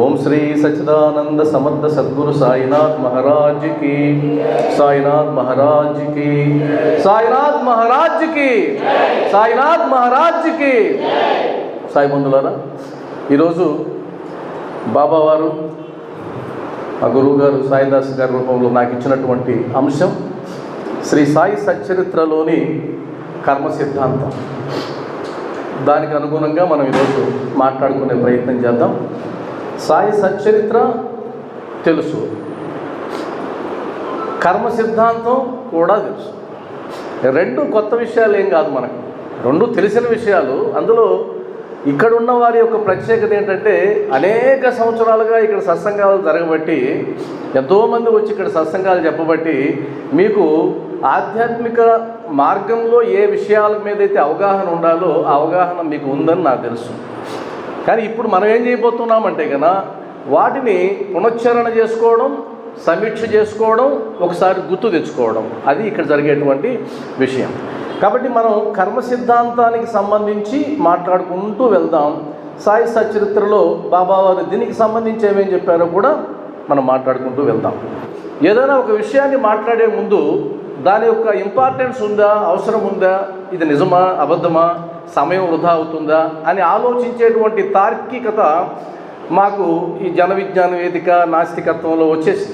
ఓం శ్రీ సచిదానంద సమర్థ సద్గురు సాయినాథ్ మహారాజ్కి. సాయినాథ్ మహారాజ్కి. సాయినాథ్ మహారాజ్కి. సాయినాథ్ మహారాజ్కి. సాయి బంధులారా ఈరోజు బాబా వారు మా గురువు గారు సాయిదాస్ గారి రూపంలో నాకు ఇచ్చినటువంటి అంశం శ్రీ సాయి సచ్చరిత్రలోని కర్మ సిద్ధాంతం. దానికి అనుగుణంగా మనం ఈరోజు మాట్లాడుకునే ప్రయత్నం చేద్దాం. సాయి సచ్చరిత్ర తెలుసు. కర్మ సిద్ధాంతం కూడా తెలుసు. రెండు కొత్త విషయాలు ఏం కాదు మనకు. రెండు తెలిసిన విషయాలు. అందులో ఇక్కడ ఉన్న వారి యొక్క ప్రత్యేకత ఏంటంటే అనేక సంవత్సరాలుగా ఇక్కడ సత్సంగాలు జరగబట్టి ఎంతోమంది వచ్చి ఇక్కడ సత్సంగాలు చెప్పబట్టి మీకు ఆధ్యాత్మిక మార్గంలో ఏ విషయాల మీద అయితే అవగాహన ఉండాలో ఆ అవగాహన మీకు ఉందని నాకు తెలుసు. కానీ ఇప్పుడు మనం ఏం చేయబోతున్నామంటే కనుక వాటిని పునశ్చరణ చేసుకోవడం సమీక్ష చేసుకోవడం ఒకసారి గుర్తు తెచ్చుకోవడం. అది ఇక్కడ జరిగేటువంటి విషయం. కాబట్టి మనం కర్మ సిద్ధాంతానికి సంబంధించి మాట్లాడుకుంటూ వెళ్దాం. సాయి సచరిత్రలో బాబా వారు దీనికి సంబంధించి ఏమేం చెప్పారో కూడా మనం మాట్లాడుకుంటూ వెళ్దాం. ఏదైనా ఒక విషయాన్ని మాట్లాడే ముందు దాని యొక్క ఇంపార్టెన్స్ ఉందా అవసరం ఉందా ఇది నిజమా అబద్ధమా సమయం వృధా అవుతుందా అని ఆలోచించేటువంటి తార్కికత మాకు ఈ జన విజ్ఞాన వేదిక నాస్తికత్వంలో వచ్చేసి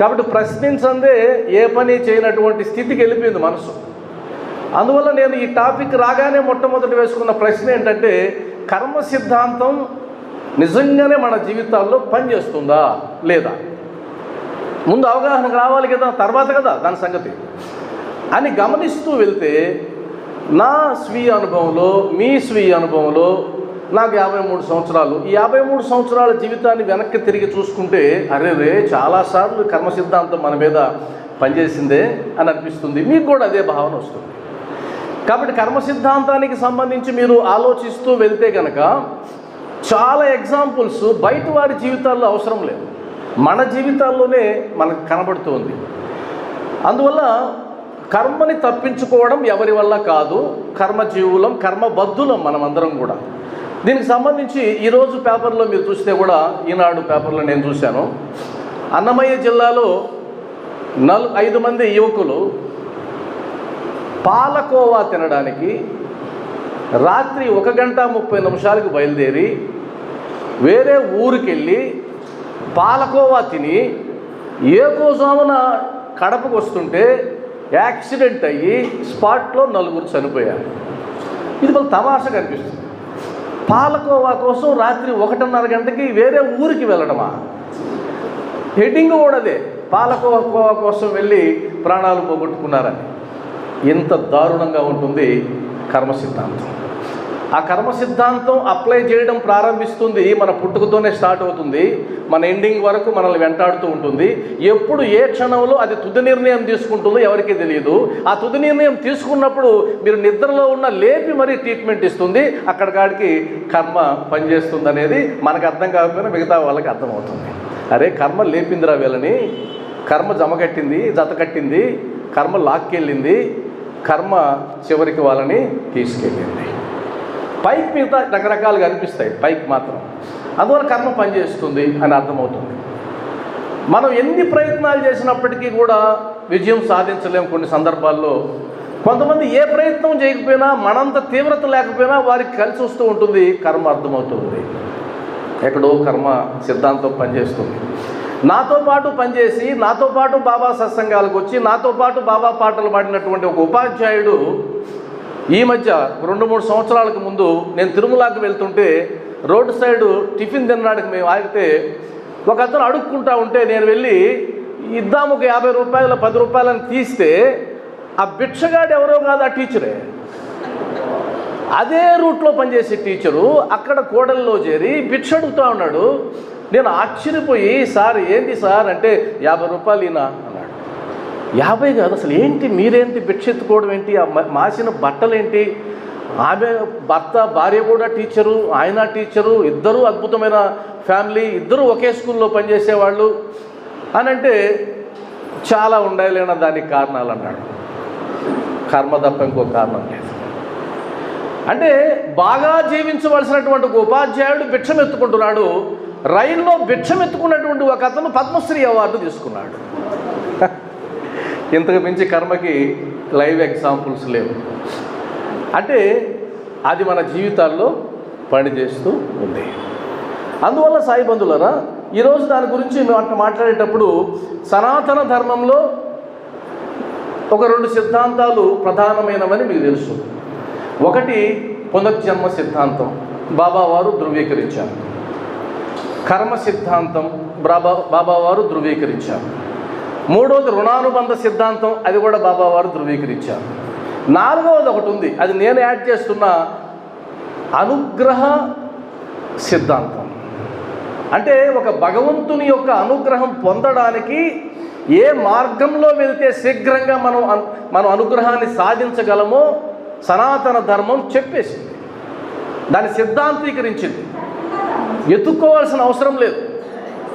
కాబట్టి ప్రశ్నించందే ఏ పని చేయనటువంటి స్థితికి వెళ్ళిపోయింది మనసు. అందువల్ల నేను ఈ టాపిక్ రాగానే మొట్టమొదటి వేసుకున్న ప్రశ్న ఏంటంటే కర్మ సిద్ధాంతం నిజంగానే మన జీవితాల్లో పనిచేస్తుందా లేదా? ముందు అవగాహన రావాలి కదా తర్వాత కదా దాని సంగతి. అని గమనిస్తూ వెళ్తే నా స్వీయ అనుభవంలో మీ స్వీయ అనుభవంలో నాకు యాభై మూడు సంవత్సరాలు. ఈ యాభై మూడు సంవత్సరాల జీవితాన్ని వెనక్కి తిరిగి చూసుకుంటే అరే రే చాలాసార్లు కర్మ సిద్ధాంతం మన మీద పనిచేసిందే అని అనిపిస్తుంది. మీకు కూడా అదే భావన వస్తుంది. కాబట్టి కర్మ సిద్ధాంతానికి సంబంధించి మీరు ఆలోచిస్తూ వెళ్తే కనుక చాలా ఎగ్జాంపుల్స్ బయట వారి జీవితాల్లో అవసరం లేదు. మన జీవితాల్లోనే మనకు కనబడుతుంది. అందువల్ల కర్మని తప్పించుకోవడం ఎవరి వల్ల కాదు? కర్మజీవులం కర్మబద్ధులం మనమందరం కూడా. దీనికి సంబంధించి ఈరోజు పేపర్లో మీరు చూస్తే కూడా ఈనాడు పేపర్లో నేను చూశాను. అన్నమయ్య జిల్లాలో నలు ఐదు మంది యువకులు పాలకోవా తినడానికి రాత్రి ఒక గంట ముప్పై నిమిషాలకు బయలుదేరి వేరే ఊరికెళ్ళి పాలకోవా తిని ఏకోజామున కడపకు వస్తుంటే యాక్సిడెంట్ అయ్యి స్పాట్లో నలుగురు చనిపోయారు. ఇది వాళ్ళ తమాషగా కనిపిస్తుంది. పాలకోవా కోసం రాత్రి ఒకటిన్నర గంటకి వేరే ఊరికి వెళ్ళడమా? హెడ్డింగ్ కూడా అదే. పాలకోవా కోసం వెళ్ళి ప్రాణాలు పోగొట్టుకున్నారని. ఎంత దారుణంగా ఉంటుంది కర్మ సిద్ధాంతం ఆ కర్మ సిద్ధాంతం అప్లై చేయడం ప్రారంభిస్తుంది మన పుట్టుకతోనే స్టార్ట్ అవుతుంది మన ఎండింగ్ వరకు మనల్ని వెంటాడుతూ ఉంటుంది. ఎప్పుడు ఏ క్షణంలో అది తుది నిర్ణయం తీసుకుంటుందో ఎవరికీ తెలియదు ఆ తుది నిర్ణయం తీసుకున్నప్పుడు మీరు నిద్రలో ఉన్న లేపి మరీ ట్రీట్మెంట్ ఇస్తుంది అక్కడ కాడికి కర్మ పనిచేస్తుంది అనేది మనకు అర్థం కాకపోయినా మిగతా వాళ్ళకి అర్థమవుతుంది. అరే కర్మ లేపిందిరా వీళ్ళని. కర్మ జమ కట్టింది కట్టింది కర్మ లాక్కెళ్ళింది కర్మ చివరికి వాళ్ళని తీసుకెళ్ళింది. పైకి మిగతా రకరకాలుగా అనిపిస్తాయి పైకి మాత్రం. అందువల్ల కర్మ పనిచేస్తుంది అని అర్థమవుతుంది. మనం ఎన్ని ప్రయత్నాలు చేసినప్పటికీ కూడా విజయం సాధించలేము కొన్ని సందర్భాల్లో. కొంతమంది ఏ ప్రయత్నం చేయకపోయినా మనంత తీవ్రత లేకపోయినా వారికి కలిసి వస్తూ ఉంటుంది కర్మ అర్థమవుతుంది. ఎక్కడో కర్మ సిద్ధాంతం పనిచేస్తుంది. నాతో పాటు పనిచేసి నాతో పాటు బాబా సత్సంగాలకు వచ్చి నాతో పాటు బాబా పాటలు పాడినటువంటి ఒక ఉపాధ్యాయుడు ఈ మధ్య రెండు మూడు సంవత్సరాలకు ముందు నేను తిరుమలకి వెళ్తుంటే రోడ్డు సైడు టిఫిన్ తినడానికి మేము ఆగితే ఒక అతను అడుక్కుంటా ఉంటే నేను వెళ్ళి ఇద్దాము ఒక యాభై రూపాయల పది రూపాయలని తీస్తే ఆ భిక్షగాడు ఎవరో కాదు ఆ టీచరే. అదే రూట్లో పనిచేసే టీచరు అక్కడ కోడల్లో చేరి భిక్ష అడుగుతూ ఉన్నాడు. నేను ఆశ్చర్యపోయి సార్ ఏంటి సార్? అంటే యాభై రూపాయలు ఈనా అన్నాడు. యాభై కాదు అసలు ఏంటి మీరేంటి భిక్షెత్తుకోవడం ఏంటి? ఆ మాసిన బట్టలేంటి? ఆమె భర్త భార్య కూడా టీచరు ఆయన టీచరు ఇద్దరూ అద్భుతమైన ఫ్యామిలీ ఇద్దరూ ఒకే స్కూల్లో పనిచేసేవాళ్ళు అని అంటే చాలా ఉండాలేన దానికి కారణాలు అన్నాడు కర్మ తప్ప ఇంకో కారణం లేదు. అంటే బాగా జీవించవలసినటువంటి ఒక ఉపాధ్యాయుడు భిక్షం ఎత్తుకుంటున్నాడు రైల్లో భిక్షం ఎత్తుకున్నటువంటి ఒక అతను పద్మశ్రీ అవార్డు తీసుకున్నాడు. ఇంతకు మించి కర్మకి లైవ్ ఎగ్జాంపుల్స్ లేవు. అంటే అది మన జీవితాల్లో పనిచేస్తూ ఉంది. అందువల్ల సాయిబంధులరా ఈరోజు దాని గురించి మేము మాట్లాడేటప్పుడు సనాతన ధర్మంలో ఒక రెండు సిద్ధాంతాలు ప్రధానమైనవని మీకు తెలుసు. ఒకటి పునర్జన్మ సిద్ధాంతం. బాబావారు ధృవీకరించారు. కర్మ సిద్ధాంతం బాబా బాబావారు ధృవీకరించారు. మూడవది రుణానుబంధ సిద్ధాంతం అది కూడా బాబా వారు ధృవీకరించారు. నాలుగవది ఒకటి ఉంది అది నేను యాడ్ చేస్తున్న అనుగ్రహ సిద్ధాంతం. అంటే ఒక భగవంతుని యొక్క అనుగ్రహం పొందడానికి ఏ మార్గంలో వెళ్తే శీఘ్రంగా మనం అన్- మనం అనుగ్రహాన్ని సాధించగలమో సనాతన ధర్మం చెప్పేసింది. దాన్ని సిద్ధాంతీకరించింది. ఎత్తుక్కోవాల్సిన అవసరం లేదు.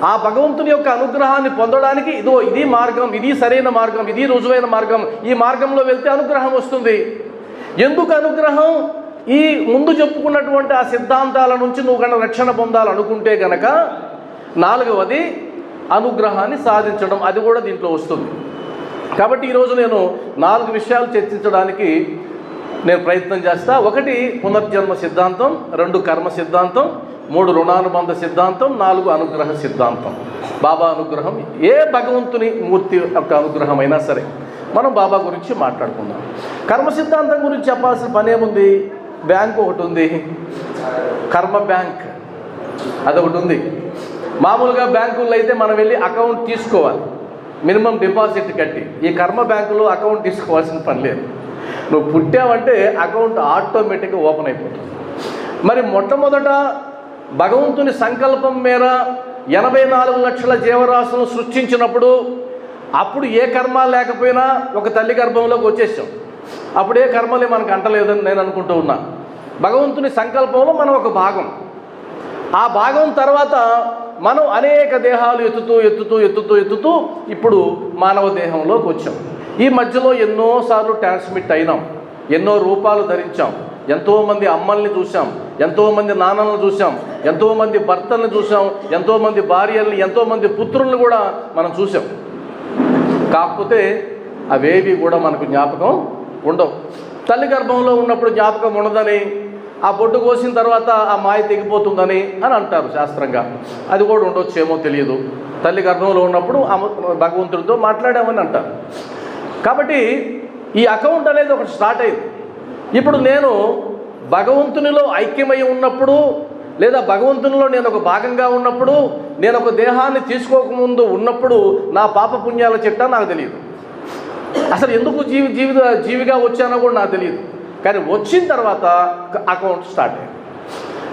ఆ భగవంతుని యొక్క అనుగ్రహాన్ని పొందడానికి ఇదో ఇది మార్గం ఇది సరైన మార్గం ఇది రుజువైన మార్గం. ఈ మార్గంలో వెళ్తే అనుగ్రహం వస్తుంది. ఎందుకు అనుగ్రహం? ఈ ముందు చెప్పుకున్నటువంటి ఆ సిద్ధాంతాల నుంచి నువ్వు కనుక రక్షణ పొందాలనుకుంటే గనక నాలుగవది అనుగ్రహాన్ని సాధించడం. అది కూడా దీంట్లో వస్తుంది. కాబట్టి ఈరోజు నేను నాలుగు విషయాలు చర్చించడానికి నేను ప్రయత్నం చేస్తా. ఒకటి పునర్జన్మ సిద్ధాంతం రెండు కర్మ సిద్ధాంతం మూడు రుణానుబంధ సిద్ధాంతం నాలుగు అనుగ్రహ సిద్ధాంతం. బాబా అనుగ్రహం ఏ భగవంతుని మూర్తి యొక్క అనుగ్రహం అయినా సరే. మనం బాబా గురించి మాట్లాడుకుందాం. కర్మ సిద్ధాంతం గురించి చెప్పాల్సిన పని ఏముంది? బ్యాంక్ ఒకటి ఉంది. కర్మ బ్యాంక్ అదొకటి ఉంది. మామూలుగా బ్యాంకుల్లో అయితే మనం వెళ్ళి అకౌంట్ తీసుకోవాలి. మినిమం డిపాజిట్ కట్టి. ఈ కర్మ బ్యాంకులో అకౌంట్ తీసుకోవాల్సిన పని లేదు. నువ్వు పుట్టావంటే అకౌంట్ ఆటోమేటిక్గా ఓపెన్ అయిపోతుంది. మరి మొట్టమొదట భగవంతుని సంకల్పం మేర ఎనభై నాలుగు లక్షల జీవరాశులను సృష్టించినప్పుడు అప్పుడు ఏ కర్మ లేకపోయినా ఒక తల్లి గర్భంలోకి వచ్చేసాం. అప్పుడు ఏ కర్మలే మనకు అంటలేదని నేను అనుకుంటూ ఉన్నా. భగవంతుని సంకల్పంలో మనం ఒక భాగం. ఆ భాగం తర్వాత మనం అనేక దేహాలు ఎత్తుతూ ఎత్తుతూ ఎత్తుతూ ఎత్తుతూ ఇప్పుడు మానవ దేహంలోకి వచ్చాం. ఈ మధ్యలో ఎన్నోసార్లు ట్రాన్స్మిట్ అయినాం. ఎన్నో రూపాలు ధరించాం. ఎంతోమంది అమ్మల్ని చూసాం ఎంతోమంది నాన్నలను చూసాం ఎంతోమంది భర్తల్ని చూసాం ఎంతోమంది భార్యల్ని ఎంతోమంది పుత్రుల్ని కూడా మనం చూసాం కాకపోతే అవేవి కూడా మనకు జ్ఞాపకం ఉండవు. తల్లి గర్భంలో ఉన్నప్పుడు జ్ఞాపకం ఉండదని ఆ బొడ్డు కోసిన తర్వాత ఆ మాయ తెగిపోతుందని అని అంటారు శాస్త్రంగా. అది కూడా ఉండొచ్చేమో తెలియదు. తల్లి గర్భంలో ఉన్నప్పుడు భగవంతుడితో మాట్లాడామని అంటారు. కాబట్టి ఈ అకౌంట్ అనేది ఒకటి స్టార్ట్ అయింది. ఇప్పుడు నేను భగవంతునిలో ఐక్యమై ఉన్నప్పుడు లేదా భగవంతునిలో నేను ఒక భాగంగా ఉన్నప్పుడు నేను ఒక దేహాన్ని తీసుకోకముందు ఉన్నప్పుడు నా పాప పుణ్యాల చెట్టా నాకు తెలియదు. అసలు ఎందుకు జీవి జీవిత జీవిగా వచ్చానో కూడా నాకు తెలియదు. కానీ వచ్చిన తర్వాత అకౌంట్ స్టార్ట్ అయింది.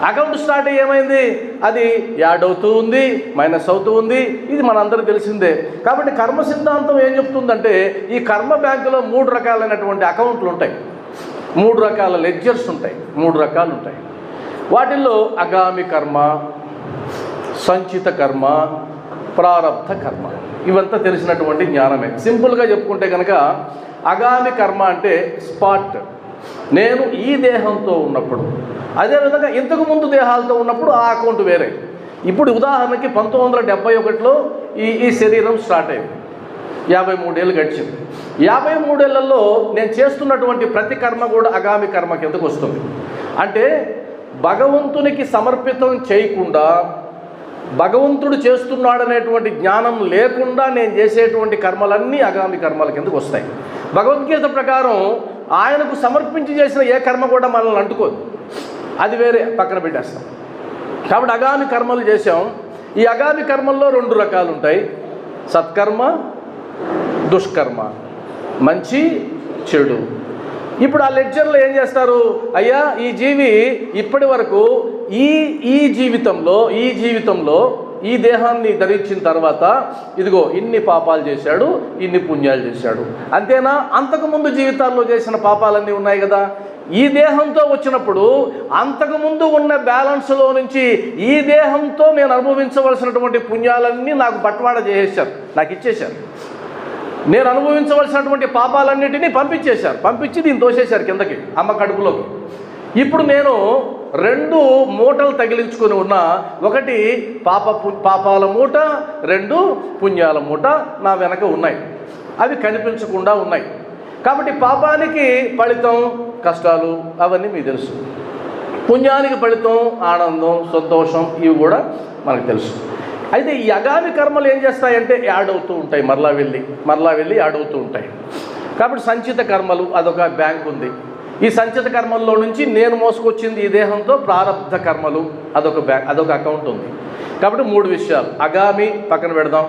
అకౌంట్ స్టార్ట్ ఏమైంది? అది యాడ్ అవుతూ ఉంది మైనస్ అవుతూ ఉంది ఇది మనందరూ తెలిసిందే. కాబట్టి కర్మ సిద్ధాంతం ఏం చెప్తుందంటే ఈ కర్మ బ్యాంకులో మూడు రకాలైనటువంటి అకౌంట్లు ఉంటాయి. మూడు రకాల లెడ్జర్స్ ఉంటాయి. మూడు రకాలు ఉంటాయి. వాటిల్లో అగామి కర్మ సంచిత కర్మ ప్రారబ్ధ కర్మ. ఇవంతా తెలిసినటువంటి జ్ఞానమే. సింపుల్గా చెప్పుకుంటే కనుక అగామి కర్మ అంటే స్పాట్. నేను ఈ దేహంతో ఉన్నప్పుడు. అదేవిధంగా ఇంతకు ముందు దేహాలతో ఉన్నప్పుడు ఆ అకౌంట్ వేరే. ఇప్పుడు ఉదాహరణకి పంతొమ్మిది వందల డెబ్బై ఒకటిలో ఈ ఈ శరీరం స్టార్ట్ అయింది. యాభై మూడేళ్ళు గడిచింది. యాభై మూడేళ్ళలో నేను చేస్తున్నటువంటి ప్రతి కర్మ కూడా అగామి కర్మ కిందకు వస్తుంది. అంటే భగవంతునికి సమర్పితం చేయకుండా భగవంతుడు చేస్తున్నాడనేటువంటి జ్ఞానం లేకుండా నేను చేసేటువంటి కర్మలన్నీ అగామి కర్మల కిందకు వస్తాయి. భగవద్గీత ప్రకారం ఆయనకు సమర్పించి చేసిన ఏ కర్మ కూడా మనల్ని అంటుకోదు. అది వేరే పక్కన పెట్టేస్తాం. కాబట్టి అగామి కర్మలు చేసాం ఈ అగామి కర్మల్లో రెండు రకాలు ఉంటాయి సత్కర్మ దుష్కర్మ. మంచి చెడు. ఇప్పుడు ఆ లెక్చర్లో ఏం చేస్తారు? అయ్యా ఈ జీవి ఇప్పటి వరకు ఈ ఈ జీవితంలో ఈ జీవితంలో ఈ దేహాన్ని ధరించిన తర్వాత ఇదిగో ఇన్ని పాపాలు చేశాడు ఇన్ని పుణ్యాలు చేశాడు. అంతేనా? అంతకుముందు జీవితాల్లో చేసిన పాపాలన్నీ ఉన్నాయి కదా. ఈ దేహంతో వచ్చినప్పుడు అంతకుముందు ఉన్న బ్యాలెన్స్లో నుంచి ఈ దేహంతో నేను అనుభవించవలసినటువంటి పుణ్యాలన్నీ నాకు బట్వాడ చేసేసారు నాకు ఇచ్చేశారు. నేను అనుభవించవలసినటువంటి పాపాలన్నిటినీ పంపించేశారు. పంపించి దీన్ని తోసేశారు కిందకి అమ్మ కడుపులోకి. ఇప్పుడు నేను రెండు మూటలు తగిలించుకొని ఉన్న ఒకటి పాప పు- పాపాల మూట రెండు పుణ్యాల మూట నా వెనక ఉన్నాయి. అవి కనిపించకుండా ఉన్నాయి. కాబట్టి పాపానికి ఫలితం కష్టాలు అవన్నీ మీకు తెలుసు. పుణ్యానికి ఫలితం ఆనందం సంతోషం ఇవి కూడా మనకు తెలుసు. అయితే ఈ అగామి కర్మలు ఏం చేస్తాయంటే యాడ్ అవుతూ ఉంటాయి. మరలా వెళ్ళి మరలా వెళ్ళి యాడ్ అవుతూ ఉంటాయి. కాబట్టి సంచిత కర్మలు అదొక బ్యాంక్ ఉంది. ఈ సంచిత కర్మల్లో నుంచి నేను మోసుకొచ్చింది ఈ దేహంతో ప్రారంధ కర్మలు. అదొక బ్యాంక్ అదొక అకౌంట్ ఉంది. కాబట్టి మూడు విషయాలు. అగామి పక్కన పెడదాం.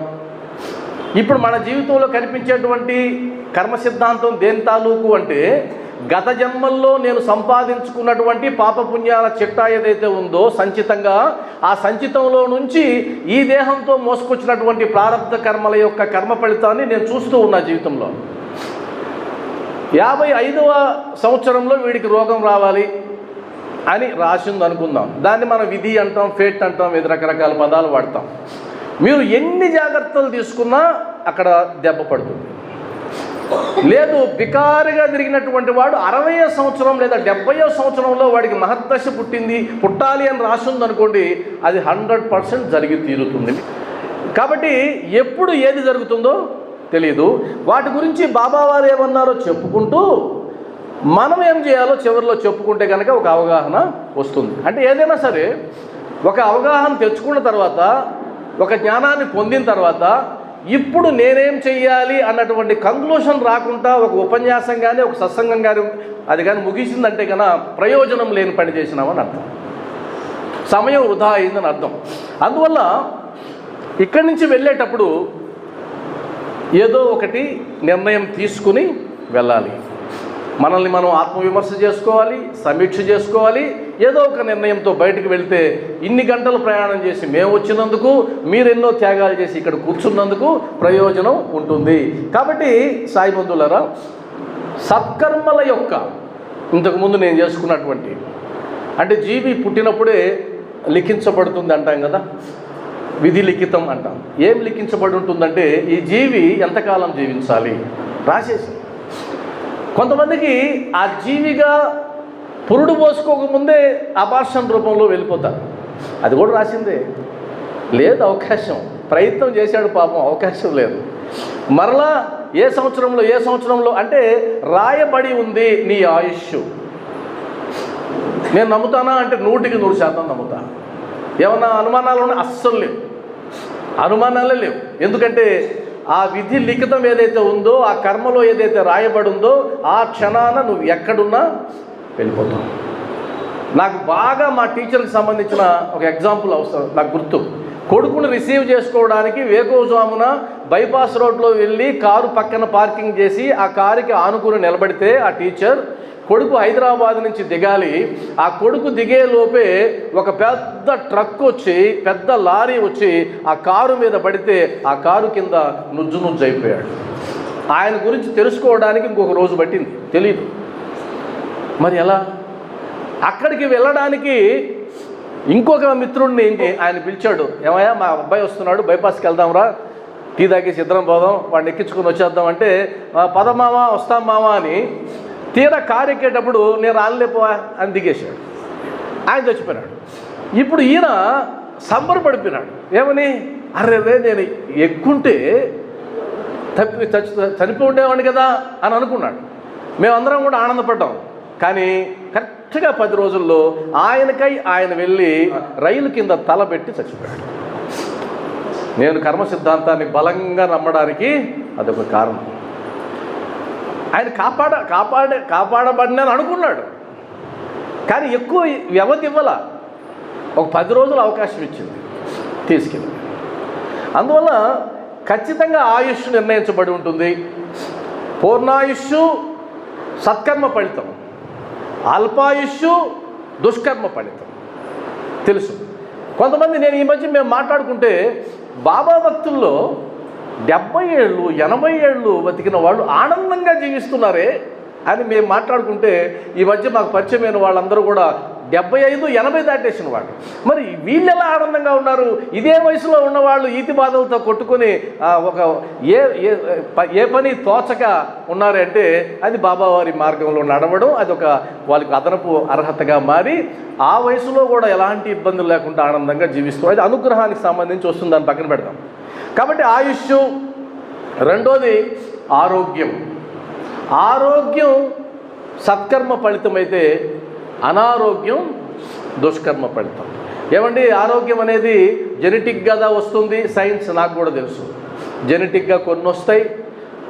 ఇప్పుడు మన జీవితంలో కనిపించేటువంటి కర్మ సిద్ధాంతం దేని తాలూకు అంటే గత జన్మల్లో నేను సంపాదించుకున్నటువంటి పాపపుణ్యాల చిట్టా ఏదైతే ఉందో సంచితంగా ఆ సంచితంలో నుంచి ఈ దేహంతో మోసుకొచ్చినటువంటి ప్రారంభ కర్మల యొక్క కర్మ ఫలితాన్ని నేను చూస్తూ ఉన్నా జీవితంలో. యాభై ఐదవ సంవత్సరంలో వీడికి రోగం రావాలి అని రాసింది అనుకుందాం. దాన్ని మనం విధి అంటాం ఫేట్ అంటాం ఇది రకరకాల పదాలు వాడతాం. మీరు ఎన్ని జాగ్రత్తలు తీసుకున్నా అక్కడ దెబ్బ పడుతుంది. లేదు బికారిగా తిరిగినటువంటి వాడు అరవై సంవత్సరం లేదా డెబ్బయో సంవత్సరంలో వాడికి మహర్దశ పుట్టింది పుట్టాలి అని రాసింది అనుకోండి అది హండ్రెడ్ పర్సెంట్ జరిగి తీరుతుంది. కాబట్టి ఎప్పుడు ఏది జరుగుతుందో తెలియదు వాటి గురించి బాబావారు ఏమన్నారో చెప్పుకుంటూ మనం ఏం చేయాలో చివరిలో చెప్పుకుంటే కనుక ఒక అవగాహన వస్తుంది. అంటే ఏదైనా సరే ఒక అవగాహన తెచ్చుకున్న తర్వాత ఒక జ్ఞానాన్ని పొందిన తర్వాత ఇప్పుడు నేనేం చెయ్యాలి అన్నటువంటి కంక్లూషన్ రాకుండా ఒక ఉపన్యాసం కానీ ఒక సత్సంగం కానీ అది కానీ ముగిసిందంటే కన్నా ప్రయోజనం లేని పని చేసినామని అర్థం. సమయం వృధా అయిందని అర్థం. అందువల్ల ఇక్కడి నుంచి వెళ్ళేటప్పుడు ఏదో ఒకటి నిర్ణయం తీసుకుని వెళ్ళాలి. మనల్ని మనం ఆత్మవిమర్శ చేసుకోవాలి సమీక్ష చేసుకోవాలి. ఏదో ఒక నిర్ణయంతో బయటకు వెళ్తే ఇన్ని గంటలు ప్రయాణం చేసి మేము వచ్చినందుకు మీరెన్నో త్యాగాలు చేసి ఇక్కడ కూర్చున్నందుకు ప్రయోజనం ఉంటుంది. కాబట్టి సాయి బంధువులరా సత్కర్మల యొక్క ఇంతకుముందు నేను చేసుకున్నటువంటి అంటే జీవి పుట్టినప్పుడే లిఖించబడుతుంది అంటాం కదా? విధి లిఖితం అంటాం. ఏం లిఖించబడి ఉంటుందంటే ఈ జీవి ఎంతకాలం జీవించాలి? రాసేసి. కొంతమందికి ఆ జీవిగా పురుడు పోసుకోకముందే అబార్షన్ రూపంలో వెళ్ళిపోతారు. అది కూడా రాసిందే. లేదు అవకాశం. ప్రయత్నం చేశాడు పాపం అవకాశం లేదు. మరలా ఏ సంవత్సరంలో ఏ సంవత్సరంలో అంటే రాయబడి ఉంది నీ ఆయుష్ నేను నమ్ముతానా అంటే నూటికి నూరు శాతం నమ్ముతాను ఏమన్నా అనుమానాలు ఉన్నా అస్సలు లేవు. అనుమానాలే లేవు. ఎందుకంటే ఆ విధి లిఖితం ఏదైతే ఉందో ఆ కర్మలో ఏదైతే రాయబడి ఉందో ఆ క్షణాన నువ్వు ఎక్కడున్నా వెళ్ళిపోతావు. నాకు బాగా మా టీచర్కి సంబంధించిన ఒక ఎగ్జాంపుల్ అవసరం నాకు గుర్తు. కొడుకును రిసీవ్ చేసుకోవడానికి వేకోజామున బైపాస్ రోడ్లో వెళ్ళి కారు పక్కన పార్కింగ్ చేసి ఆ కారుకి ఆనుకుని నిలబడితే ఆ టీచర్ కొడుకు హైదరాబాద్ నుంచి దిగాలి. ఆ కొడుకు దిగే లోపే ఒక పెద్ద ట్రక్ వచ్చి పెద్ద లారీ వచ్చి ఆ కారు మీద పడితే ఆ కారు కింద నుజ్జు నుజ్జు అయిపోయాడు. ఆయన గురించి తెలుసుకోవడానికి ఇంకొక రోజు పట్టింది. తెలీదు. మరి ఎలా? అక్కడికి వెళ్ళడానికి ఇంకొక మిత్రుడిని ఏంటి ఆయన పిలిచాడు. ఏమయ్యా మా అబ్బాయి వస్తున్నాడు బైపాస్కి వెళ్దాంరా టీ తాగేసి ఇద్దరం పోదాం వాడిని ఎక్కించుకొని వచ్చేద్దాం అంటే పద మామ వస్తాం మామ అని తీరా కారు ఎక్కేటప్పుడు నేను రాలేపోవా అని దిగేశాడు. ఆయన చచ్చిపోయినాడు. ఇప్పుడు ఈయన సంబరపడిపోయినాడు. ఏమని? అరే రే నేను ఎక్కుంటే తప్పి చచ్చి చనిపోయి ఉండేవాడిని కదా అని అనుకున్నాడు. మేమందరం కూడా ఆనందపడ్డాం. కానీ కరెక్ట్గా పది రోజుల్లో ఆయనకై ఆయన వెళ్ళి రైలు కింద తలబెట్టి చచ్చిపోయాడు. నేను కర్మ సిద్ధాంతాన్ని బలంగా నమ్మడానికి అదొక కారణం. ఆయన కాపాడ కాపాడే కాపాడబడినని అనుకున్నాడు. కానీ ఎక్కువ వ్యవధి ఇవ్వాల. ఒక పది రోజులు అవకాశం ఇచ్చింది తీసుకెళ్ళి. అందువల్ల ఖచ్చితంగా ఆయుష్ నిర్ణయించబడి ఉంటుంది. పూర్ణాయుష్ సత్కర్మ ఫలితం. అల్పాయుష్ దుష్కర్మ ఫలితం. తెలుసు. కొంతమంది నేను ఈ మధ్య మేము మాట్లాడుకుంటే బాబా భక్తుల్లో డెబ్బై ఏళ్ళు ఎనభై ఏళ్ళు బతికిన వాళ్ళు ఆనందంగా జీవిస్తున్నారే అని మేము మాట్లాడుకుంటే ఈ మధ్య మాకు పరిచయమైన వాళ్ళందరూ కూడా డెబ్బై ఐదు ఎనభై దాటేసిన వాళ్ళు. మరి వీళ్ళు ఎలా ఆనందంగా ఉన్నారు? ఇదే వయసులో ఉన్నవాళ్ళు ఈతి బాధలతో కొట్టుకొని ఒక ఏ ఏ ఏ పని తోచక ఉన్నారంటే అది బాబావారి మార్గంలో నడవడం అది ఒక వాళ్ళకి అదనపు అర్హతగా మారి ఆ వయసులో కూడా ఎలాంటి ఇబ్బందులు లేకుండా ఆనందంగా జీవిస్తున్నారు అది అనుగ్రహానికి సంబంధించి వస్తుంది దాన్ని పక్కన పెడతాం కాబట్టి ఆయుష్ రెండోది ఆరోగ్యం. ఆరోగ్యం సత్కర్మ ఫలితమైతే అనారోగ్యం దుష్కర్మ ఫలితం. ఏమండి? ఆరోగ్యం అనేది జెనెటిక్ కదా వస్తుంది సైన్స్ నాకు కూడా తెలుసు. జెనెటిక్గా కొన్ని వస్తాయి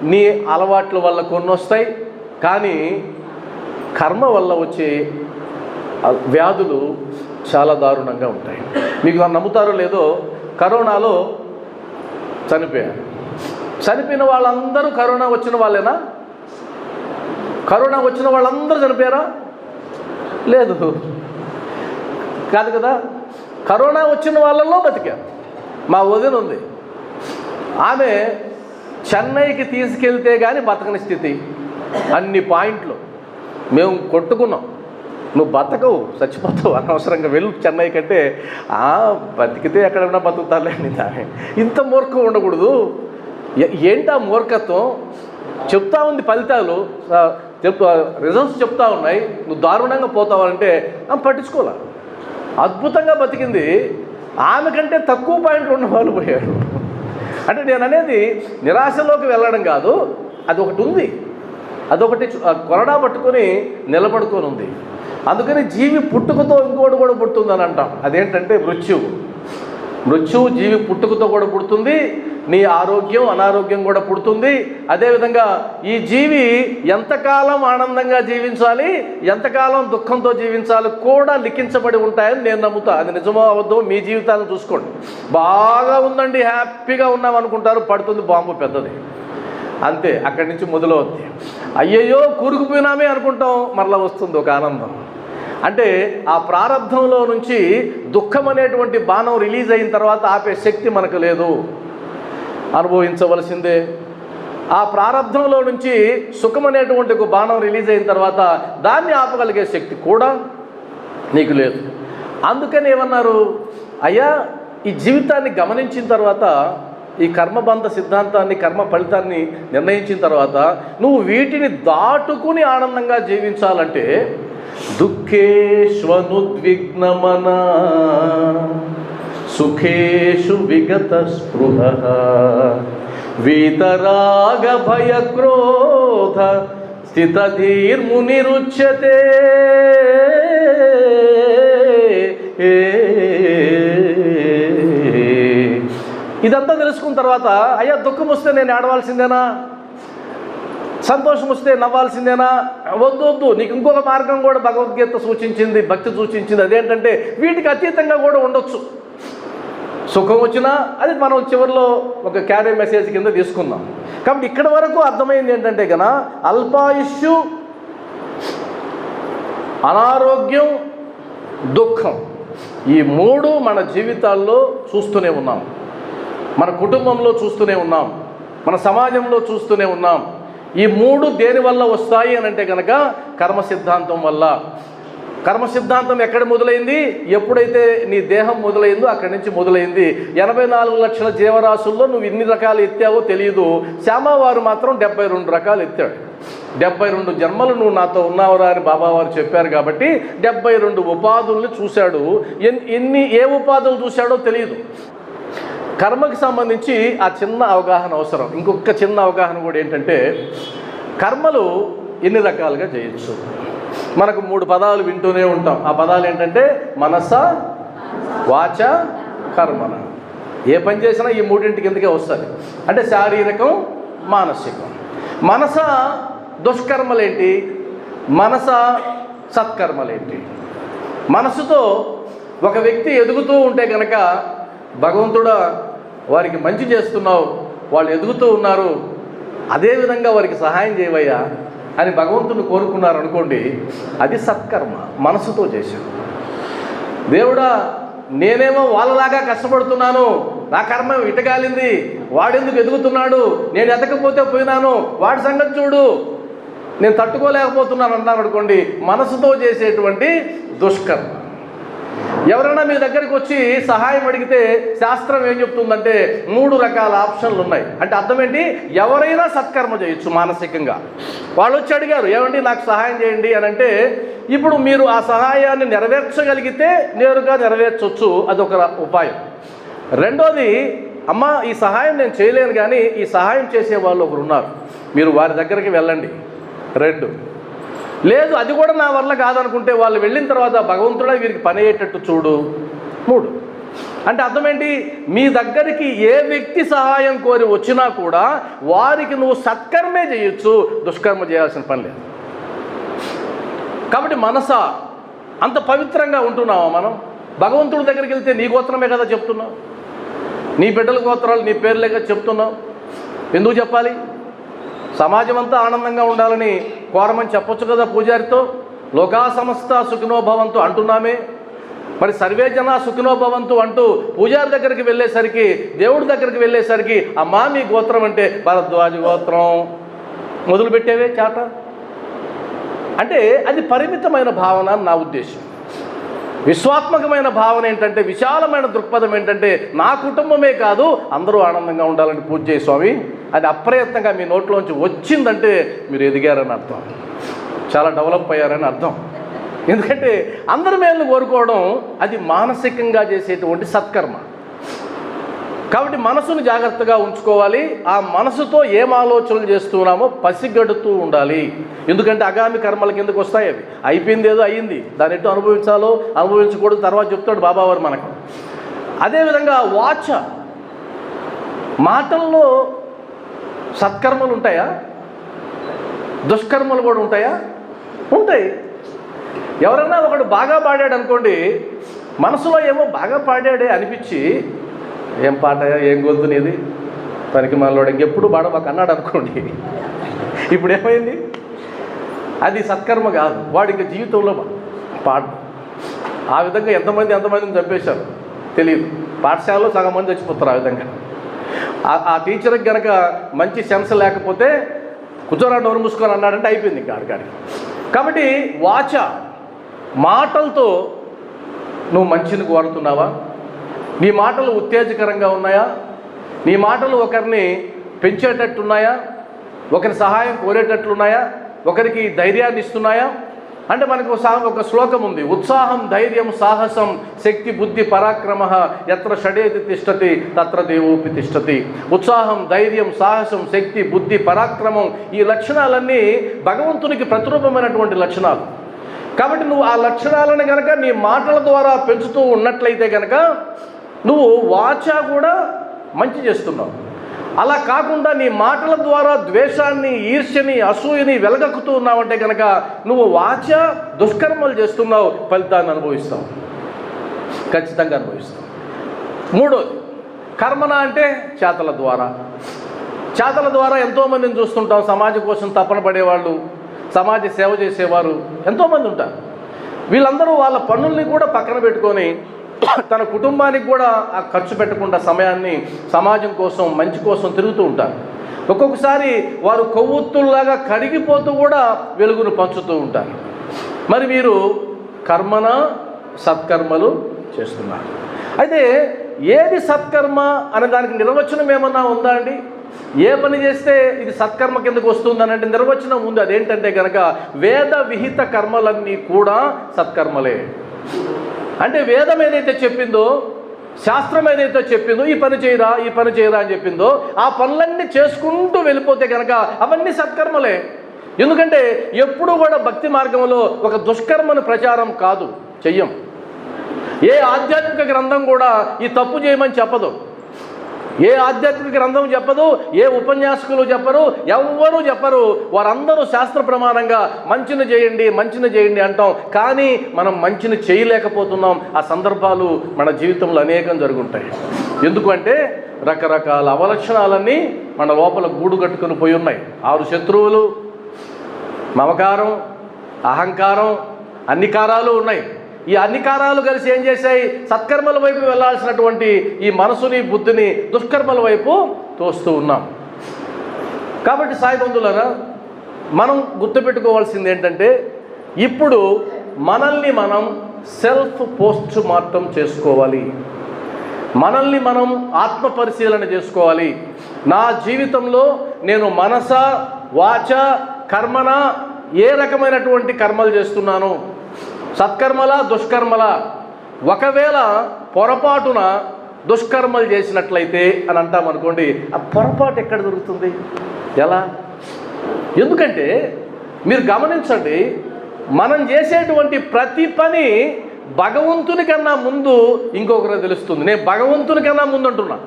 నీ అలవాట్ల వల్ల కొన్ని వస్తాయి కానీ కర్మ వల్ల వచ్చే వ్యాధులు చాలా దారుణంగా ఉంటాయి. మీకు నమ్ముతారో లేదో కరోనాలో చనిపోయారు చనిపోయిన వాళ్ళందరూ కరోనా వచ్చిన వాళ్ళేనా? కరోనా వచ్చిన వాళ్ళందరూ చనిపోయారా? లేదు. కాదు కదా. కరోనా వచ్చిన వాళ్ళల్లో బతికారు మా వదిన ఉంది. ఆమె చెన్నైకి తీసుకెళ్తే కానీ బతకని స్థితి. అన్ని పాయింట్లు. మేము కొట్టుకున్నాం. నువ్వు బతకవు చచ్చిపోతావు అనవసరంగా వెళ్ళు చెన్నై కంటే. "ఆ, బతికితే ఎక్కడైనా బతుకుతాలే అని దాని. ఇంత మూర్ఖం ఉండకూడదు. ఏంటా మూర్ఖత్వం? చెప్తా ఉంది ఫలితాలు. చెప్తా రిజల్ట్స్ చెప్తా ఉన్నాయి. నువ్వు దారుణంగా పోతావు అంటే పట్టించుకోలే అద్భుతంగా బతికింది. ఆమె కంటే తక్కువ పాయింట్లు ఉన్న వాళ్ళు పోయారు. అంటే నేను అనేది నిరాశలోకి వెళ్ళడం కాదు. అది ఒకటి ఉంది. అదొకటి కొరడా పట్టుకొని నిలబడుకొని ఉంది. అందుకని జీవి పుట్టుకతో ఇంకోటి కూడా పుడుతుందని అంటాం. అదేంటంటే మృత్యువు. మృత్యువు జీవి పుట్టుకతో కూడా పుడుతుంది నీ ఆరోగ్యం అనారోగ్యం కూడా పుడుతుంది. అదేవిధంగా ఈ జీవి ఎంతకాలం ఆనందంగా జీవించాలి ఎంతకాలం దుఃఖంతో జీవించాలి కూడా లిఖించబడి ఉంటాయని నేను నమ్ముతా. అది నిజమో అవద్దో మీ జీవితాన్ని చూసుకోండి. బాగా ఉందండి హ్యాపీగా ఉన్నాం అనుకుంటారు పడుతుంది బాంబు పెద్దది. అంతే అక్కడి నుంచి మొదలవుద్ది. అయ్యయ్యో కూరుకుపోయినామే అనుకుంటాం మరలా వస్తుంది ఒక ఆనందం. అంటే ఆ ప్రారంభంలో నుంచి దుఃఖం అనేటువంటి బాణం రిలీజ్ అయిన తర్వాత ఆపే శక్తి మనకు లేదు. అనుభవించవలసిందే. ఆ ప్రారంభంలో నుంచి సుఖం అనేటువంటి ఒక బాణం రిలీజ్ అయిన తర్వాత దాన్ని ఆపగలిగే శక్తి కూడా నీకు లేదు. అందుకని ఏమన్నారు? అయ్యా ఈ జీవితాన్ని గమనించిన తర్వాత ఈ కర్మబంధ సిద్ధాంతాన్ని కర్మ ఫలితాన్ని నిర్ణయించిన తర్వాత నువ్వు వీటిని దాటుకుని ఆనందంగా జీవించాలంటే దుఃఖేష్వనుద్విగ్నమన సుఖేషు విగత స్పృహ. వీతరాగ భయ క్రోధ స్థితధీర్మునిరుచ్యతే. ఇదంతా తెలుసుకున్న తర్వాత అయ్యా దుఃఖం వస్తే నేను ఏడవలసిందేనా? సంతోషం వస్తే నవ్వాల్సిందేనా? వద్దు వద్దు. నీకు ఇంకొక మార్గం కూడా భగవద్గీత సూచించింది భక్తి సూచించింది. అదేంటంటే వీటికి అతీతంగా కూడా ఉండొచ్చు. సుఖం వచ్చినా అది మనం చివరిలో ఒక క్యారీ మెసేజ్ కింద తీసుకుందాం. కాబట్టి ఇక్కడ వరకు అర్థమైంది ఏంటంటే కన అల్పాయుష్యు అనారోగ్యం దుఃఖం ఈ మూడు మన జీవితాల్లో చూస్తూనే ఉన్నాం. మన కుటుంబంలో చూస్తూనే ఉన్నాం. మన సమాజంలో చూస్తూనే ఉన్నాం. ఈ మూడు దేని వల్ల వస్తాయి అని అంటే కనుక కర్మ సిద్ధాంతం వల్ల. కర్మ సిద్ధాంతం ఎక్కడ మొదలైంది? ఎప్పుడైతే నీ దేహం మొదలైందో అక్కడి నుంచి మొదలైంది. ఎనభై నాలుగు లక్షల జీవరాశుల్లో నువ్వు ఇన్ని రకాలు ఎత్తావో తెలియదు. శ్యామవారు మాత్రం డెబ్బై రెండు రకాలు ఎత్తాడు. డెబ్బై రెండు జన్మలు నువ్వు నాతో ఉన్నావురా అని బాబావారు చెప్పారు కాబట్టి డెబ్బై రెండు ఉపాధుల్ని చూశాడు. ఎన్ని ఏ ఉపాధులు చూశాడో తెలియదు. కర్మకి సంబంధించి ఆ చిన్న అవగాహన అవసరం. ఇంకొక చిన్న అవగాహన కూడా ఏంటంటే కర్మలు ఎన్ని రకాలుగా చేయొచ్చు? మనకు మూడు పదాలు వింటూనే ఉంటాం. ఆ పదాలు ఏంటంటే మనస వాచ కర్మన. ఏ పని చేసినా ఈ మూడింటి కిందకే వస్తుంది. అంటే శారీరకం మానసికం. మనస దుష్కర్మలేంటి? మనస సత్కర్మలేంటి? మనసుతో ఒక వ్యక్తి ఎదుగుతూ ఉంటే కనుక భగవంతుడా వారికి మంచి చేస్తున్నావు వాళ్ళు ఎదుగుతూ ఉన్నారు అదేవిధంగా వారికి సహాయం చేయవయ్యా అని భగవంతుని కోరుకున్నారు అనుకోండి అది సత్కర్మ మనసుతో చేశాడు. దేవుడా నేనేమో వాళ్ళలాగా కష్టపడుతున్నాను నా కర్మ ఇటగాలింది వాడెందుకు ఎదుగుతున్నాడు నేను ఎదకపోతే పోయినాను వాడి సంగతి చూడు నేను తట్టుకోలేకపోతున్నాను అన్నాను అనుకోండి మనసుతో చేసేటువంటి దుష్కర్మ. ఎవరైనా మీ దగ్గరికి వచ్చి సహాయం అడిగితే శాస్త్రం ఏం చెప్తుందంటే మూడు రకాల ఆప్షన్లు ఉన్నాయి. అంటే అర్థం ఏంటి? ఎవరైనా సత్కర్మ చేయొచ్చు మానసికంగా. వాళ్ళు వచ్చి అడిగారు ఏమండి నాకు సహాయం చేయండి అని అంటే ఇప్పుడు మీరు ఆ సహాయాన్ని నెరవేర్చగలిగితే నేరుగా నెరవేర్చవచ్చు అదొక ఉపాయం. రెండోది అమ్మ ఈ సహాయం నేను చేయలేను కానీ ఈ సహాయం చేసే వాళ్ళు ఒకరు ఉన్నారు. మీరు వారి దగ్గరికి వెళ్ళండి. రెండు లేదు అది కూడా నా వల్ల కాదనుకుంటే వాళ్ళు వెళ్ళిన తర్వాత భగవంతుడే వీరికి పని అయ్యేటట్టు చూడు. మూడు. అంటే అర్థం ఏంటి? మీ దగ్గరికి ఏ వ్యక్తి సహాయం కోరి వచ్చినా కూడా వారికి నువ్వు సత్కర్మే చేయొచ్చు దుష్కర్మ చేయాల్సిన పని లేదు. కాబట్టి మనస అంత పవిత్రంగా ఉంటున్నావా మనం? భగవంతుడి దగ్గరికి వెళ్తే నీ గోత్రమే కదా చెప్తున్నావు? నీ బిడ్డల గోత్రాలు నీ పేర్లే కదా చెప్తున్నావు? ఎందుకు చెప్పాలి? సమాజం అంతా ఆనందంగా ఉండాలని కోరమని చెప్పొచ్చు కదా పూజారితో? లోకా సమస్త సుఖినోభవంతు అంటున్నామే. మరి సర్వే జన సుఖినోభవంతు అంటూ పూజారి దగ్గరికి వెళ్ళేసరికి దేవుడి దగ్గరికి వెళ్ళేసరికి అమ్మా మీ గోత్రం అంటే భరద్వాజ గోత్రం. మొదలుపెట్టేవే చాట? అంటే అది పరిమితమైన భావన అని నా ఉద్దేశం. విశ్వాత్మకమైన భావన ఏంటంటే విశాలమైన దృక్పథం ఏంటంటే నా కుటుంబమే కాదు అందరూ ఆనందంగా ఉండాలని పూజ చేయి స్వామి. అది అప్రయత్నంగా మీ నోట్లోంచి వచ్చిందంటే మీరు ఎదిగారని అర్థం. చాలా డెవలప్ అయ్యారని అర్థం. ఎందుకంటే అందరి మేలు కోరుకోవడం అది మానసికంగా చేసేటువంటి సత్కర్మ. కాబట్టి మనసును జాగ్రత్తగా ఉంచుకోవాలి. ఆ మనసుతో ఏం ఆలోచనలు చేస్తున్నామో పసిగడుతూ ఉండాలి. ఎందుకంటే అగామి కర్మల కిందకు వస్తాయి అవి. అయిపోయింది ఏదో అయ్యింది దాని ఎటు అనుభవించాలో అనుభవించకూడదు తర్వాత చెప్తాడు బాబావారు మనకు. అదేవిధంగా వాచ. మాటల్లో సత్కర్మలు ఉంటాయా? దుష్కర్మలు కూడా ఉంటాయా? ఉంటాయి. ఎవరన్నా ఒకడు బాగా పాడాడు అనుకోండి మనసులో ఏమో బాగా పాడాడే అనిపించి ఏం పాట ఏం గొంతు నీది? తనకి మనలోడు ఇంకెప్పుడు పాడమాకు అన్నాడు అనుకోండి. ఇప్పుడు ఏమైంది? అది సత్కర్మ కాదు. వాడికి జీవితంలో పాట ఆ విధంగా ఎంతమంది ఎంతమందిని చంపేశారు? తెలియదు పాఠశాలలో సగం మంది చచ్చిపోతారు ఆ విధంగా. ఆ- టీచర్కి గనక మంచి సెన్స్ లేకపోతే కూర్చోరా నోరు మూసుకొని అన్నాడంటే అయిపోయింది ఇంకా అడిగాడికి కాబట్టి వాచ మాటలతో నువ్వు మంచిని కోరుతున్నావా నీ మాటలు ఉత్తేజకరంగా ఉన్నాయా? నీ మాటలు ఒకరిని పెంచేటట్టున్నాయా ఒకరి సహాయం కోరేటట్లున్నాయా? ఒకరికి ధైర్యాన్ని ఇస్తున్నాయా? అంటే మనకు ఒక ఒక శ్లోకం ఉంది. ఉత్సాహం ధైర్యం సాహసం శక్తి బుద్ధి పరాక్రమ ఎత్ర షడేది తిష్టతి తత్ర దేవోపి తిష్టతి. ఉత్సాహం ధైర్యం సాహసం శక్తి బుద్ధి పరాక్రమం ఈ లక్షణాలన్నీ భగవంతునికి ప్రతిరూపమైనటువంటి లక్షణాలు. కాబట్టి నువ్వు ఆ లక్షణాలను కనుక నీ మాటల ద్వారా పెంచుతూ ఉన్నట్లయితే కనుక నువ్వు వాచ కూడా మంచి చేస్తున్నావు. అలా కాకుండా నీ మాటల ద్వారా ద్వేషాన్ని ఈర్ష్యని అసూయని వెలగక్కుతూ ఉన్నావంటే కనుక నువ్వు వాచ దుష్కర్మలు చేస్తున్నావు ఫలితాన్ని అనుభవిస్తావు. ఖచ్చితంగా అనుభవిస్తావు. మూడోది కర్మన అంటే చేతల ద్వారా. చేతల ద్వారా ఎంతోమందిని చూస్తుంటాం సమాజం కోసం తపన పడేవాళ్ళు సమాజ సేవ చేసేవారు ఎంతోమంది ఉంటారు. వీళ్ళందరూ వాళ్ళ పనుల్ని కూడా పక్కన పెట్టుకొని తన కుటుంబానికి కూడా ఆ ఖర్చు పెట్టకుండా సమయాన్ని సమాజం కోసం మంచి కోసం తిరుగుతూ ఉంటారు. ఒక్కొక్కసారి వారు కొవ్వొత్తుల్లాగా కరిగిపోతూ కూడా వెలుగును పంచుతూ ఉంటారు. మరి మీరు కర్మన సత్కర్మలు చేస్తున్నారు? అయితే ఏది సత్కర్మ అనే దానికి నిర్వచనం ఏమన్నా ఉందా అండి? ఏ పని చేస్తే ఇది సత్కర్మ కిందకు వస్తుంది అంటే నిర్వచనం ఉంది. అదేంటంటే కనుక వేద విహిత కర్మలన్నీ కూడా సత్కర్మలే. అంటే వేదం ఏదైతే చెప్పిందో శాస్త్రం ఏదైతే చెప్పిందో ఈ పని చేయరా ఈ పని చేయరా అని చెప్పిందో ఆ పనులన్నీ చేసుకుంటూ వెళ్ళిపోతే కనుక అవన్నీ సత్కర్మలే. ఎందుకంటే ఎప్పుడు కూడా భక్తి మార్గంలో ఒక దుష్కర్మను ప్రచారం కాదు చెయ్యం. ఏ ఆధ్యాత్మిక గ్రంథం కూడా ఈ తప్పు చేయమని చెప్పదు. ఏ ఆధ్యాత్మిక గ్రంథం చెప్పదు ఏ ఉపన్యాసకులు చెప్పరు ఎవ్వరూ చెప్పరు. వారందరూ శాస్త్ర ప్రమాణంగా మంచిని చేయండి మంచిని చేయండి అంటాం. కానీ మనం మంచిని చేయలేకపోతున్నాం. ఆ సందర్భాలు మన జీవితంలో అనేకం జరుగుంటాయి. ఎందుకంటే రకరకాల అవలక్షణాలన్నీ మన లోపల గూడు కట్టుకుని పోయి ఉన్నాయి. ఆరు శత్రువులు మమకారం అహంకారం అన్ని కారాలు ఉన్నాయి. ఈ అన్ని కారాలు కలిసి ఏం చేశాయి? సత్కర్మల వైపు వెళ్ళాల్సినటువంటి ఈ మనసుని బుద్ధిని దుష్కర్మల వైపు తోస్తూ ఉన్నాం. కాబట్టి సాయి మనం గుర్తుపెట్టుకోవాల్సింది ఏంటంటే ఇప్పుడు మనల్ని మనం సెల్ఫ్ పోస్ట్ మార్టం చేసుకోవాలి. మనల్ని మనం ఆత్మ పరిశీలన చేసుకోవాలి. నా జీవితంలో నేను మనస వాచ కర్మన ఏ రకమైనటువంటి కర్మలు చేస్తున్నాను సత్కర్మల దుష్కర్మల. ఒకవేళ పొరపాటున దుష్కర్మలు చేసినట్లయితే అని అంటాం అనుకోండి ఆ పొరపాటు ఎక్కడ దొరుకుతుంది? ఎలా? ఎందుకంటే మీరు గమనించండి మనం చేసేటువంటి ప్రతి పని భగవంతుని కన్నా ముందు ఇంకొకరు తెలుస్తుంది. నేను భగవంతుని కన్నా ముందు అంటున్నా.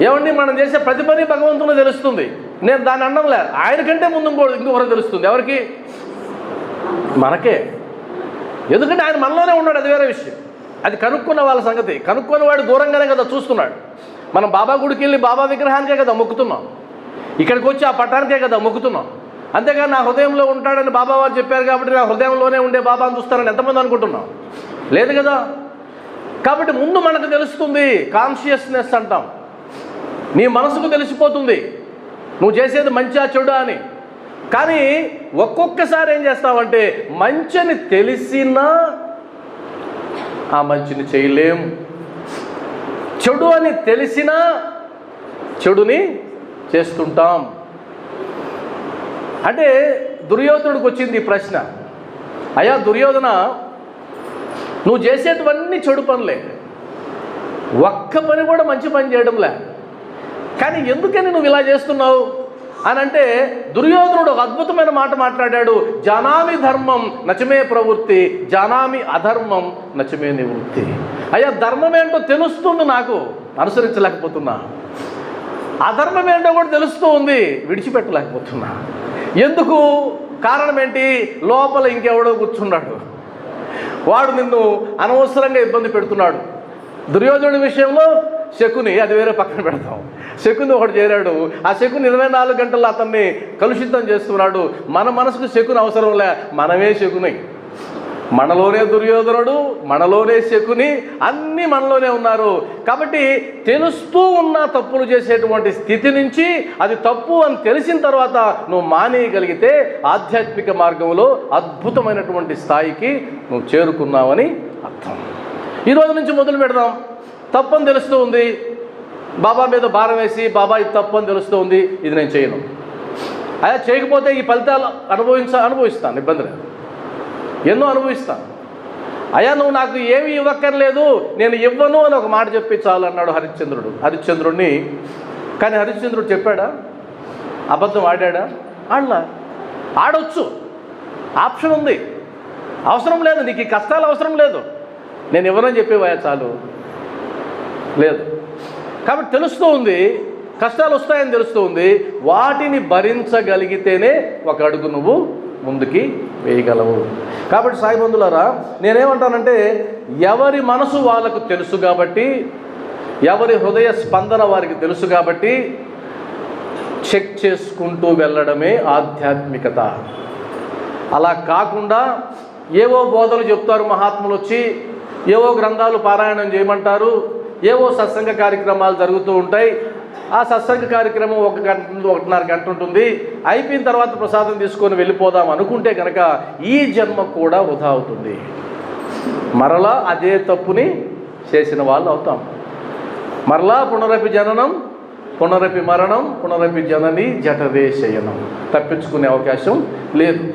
ఏమండి మనం చేసే ప్రతి పని భగవంతుని తెలుస్తుంది. నేను దాన్ని అనడంలే ఆయన కంటే ముందు ఇంకో ఇంకొకరు తెలుస్తుంది. ఎవరికి? మనకే. ఎందుకంటే ఆయన మనలోనే ఉన్నాడు అది వేరే విషయం. అది కనుక్కున్న వాళ్ళ సంగతి. కనుక్కొని వాడు దూరంగానే కదా చూస్తున్నాడు. మనం బాబా గుడికి వెళ్ళి బాబా విగ్రహానికే కదా మొక్కుతున్నాం. ఇక్కడికి వచ్చి ఆ పట్టానికే కదా మొక్కుతున్నాం. అంతేగాని నా హృదయంలో ఉంటాడని బాబా వారు చెప్పారు కాబట్టి నా హృదయంలోనే ఉండే బాబాని చూస్తానని ఎంతమంది అనుకుంటున్నాం? లేదు కదా? కాబట్టి ముందు మనకు తెలుస్తుంది కాన్షియస్నెస్ అంటాం. నీ మనసుకు తెలిసిపోతుంది. నువ్వు చేసేది మంచిగా చెడు అని. కానీ ఒక్కొక్కసారి ఏం చేస్తావంటే మంచిని తెలిసినా ఆ మంచిని చేయలేం. చెడు అని తెలిసినా చెడుని చేస్తుంటాం. అంటే దుర్యోధనుడికి వచ్చింది ఈ ప్రశ్న. అయ్యా దుర్యోధన నువ్వు చేసేటివన్నీ చెడు పనులే. ఒక్క పని కూడా మంచి పని చేయడంలే. కానీ ఎందుకని నువ్వు ఇలా చేస్తున్నావు? అని అంటే దుర్యోధనుడు ఒక అద్భుతమైన మాట మాట్లాడాడు. జనామి ధర్మం నచమే ప్రవృత్తి జనామి అధర్మం నచమే నివృత్తి. అయ్యా ధర్మం ఏంటో తెలుస్తుంది నాకు అనుసరించలేకపోతున్నా. అధర్మం ఏంటో కూడా తెలుస్తూ ఉంది విడిచిపెట్టలేకపోతున్నా. ఎందుకు? కారణం ఏంటి లోపల ఇంకెవడో కూర్చున్నాడు. వాడు నిన్ను అనవసరంగా ఇబ్బంది పెడుతున్నాడు. దుర్యోధనుడి విషయంలో శకుని అది వేరే పక్కన పెడతాం. శకుని ఒకటి చేరాడు. ఆ శకుని ఇరవై నాలుగు గంటల్లో అతన్ని కలుషితం చేస్తున్నాడు. మన మనసుకు శకుని అవసరం లే. మనమే శకుని. మనలోనే దుర్యోధనుడు మనలోనే శకుని అన్నీ మనలోనే ఉన్నారు. కాబట్టి తెలుస్తూ ఉన్న తప్పులు చేసేటువంటి స్థితి నుంచి అది తప్పు అని తెలిసిన తర్వాత నువ్వు మానేయగలిగితే ఆధ్యాత్మిక మార్గంలో అద్భుతమైనటువంటి స్థాయికి నువ్వు చేరుకున్నావని అర్థం. ఈరోజు నుంచి మొదలు పెడదాం. తప్పని తెలుస్తూ ఉంది. బాబా మీద భారం వేసి బాబా ఇది తప్పు అని తెలుస్తూ ఉంది ఇది నేను చేయను. అలా చేయకపోతే ఈ ఫలితాలు అనుభవించ అనుభవిస్తాను ఇబ్బందులు ఎన్నో అనుభవిస్తాను. అయ్యా నువ్వు నాకు ఏమి ఇవ్వక్కర్లేదు నేను ఇవ్వను అని ఒక మాట చెప్పి చాలు అన్నాడు హరిశ్చంద్రుడు. హరిశ్చంద్రుడిని కానీ హరిశ్చంద్రుడు చెప్పాడా? అబద్ధం ఆడాడా? ఆడలా. ఆడొచ్చు. ఆప్షన్ ఉంది. అవసరం లేదు నీకు ఈ కష్టాలు అవసరం లేదు. నేను ఇవ్వనని చెప్పేవా చాలు? లేదు. కాబట్టి తెలుస్తూ ఉంది కష్టాలు వస్తాయని తెలుస్తూ ఉంది వాటిని భరించగలిగితేనే ఒక అడుగు నువ్వు ముందుకి వేయగలవు. కాబట్టి సాయి బంధులారా నేనేమంటానంటే ఎవరి మనసు వాళ్ళకు తెలుసు కాబట్టి ఎవరి హృదయ స్పందన వారికి తెలుసు కాబట్టి చెక్ చేసుకుంటూ వెళ్ళడమే ఆధ్యాత్మికత. అలా కాకుండా ఏవో బోధలు చెప్తారు మహాత్ములు వచ్చి ఏవో గ్రంథాలు పారాయణం చేయమంటారు ఏవో సత్సంగ కార్యక్రమాలు జరుగుతూ ఉంటాయి. ఆ సత్సంగ కార్యక్రమం ఒక గంట ఒకటిన్నర గంట ఉంటుంది. అయిపోయిన తర్వాత ప్రసాదం తీసుకొని వెళ్ళిపోదాం అనుకుంటే కనుక ఈ జన్మ కూడా వృధా అవుతుంది. మరలా అదే తప్పుని చేసిన వాళ్ళు అవుతాం. మరలా పునరపి జననం పునరపి మరణం పునరపి జనని జఠరే శయనం. తప్పించుకునే అవకాశం లేదు.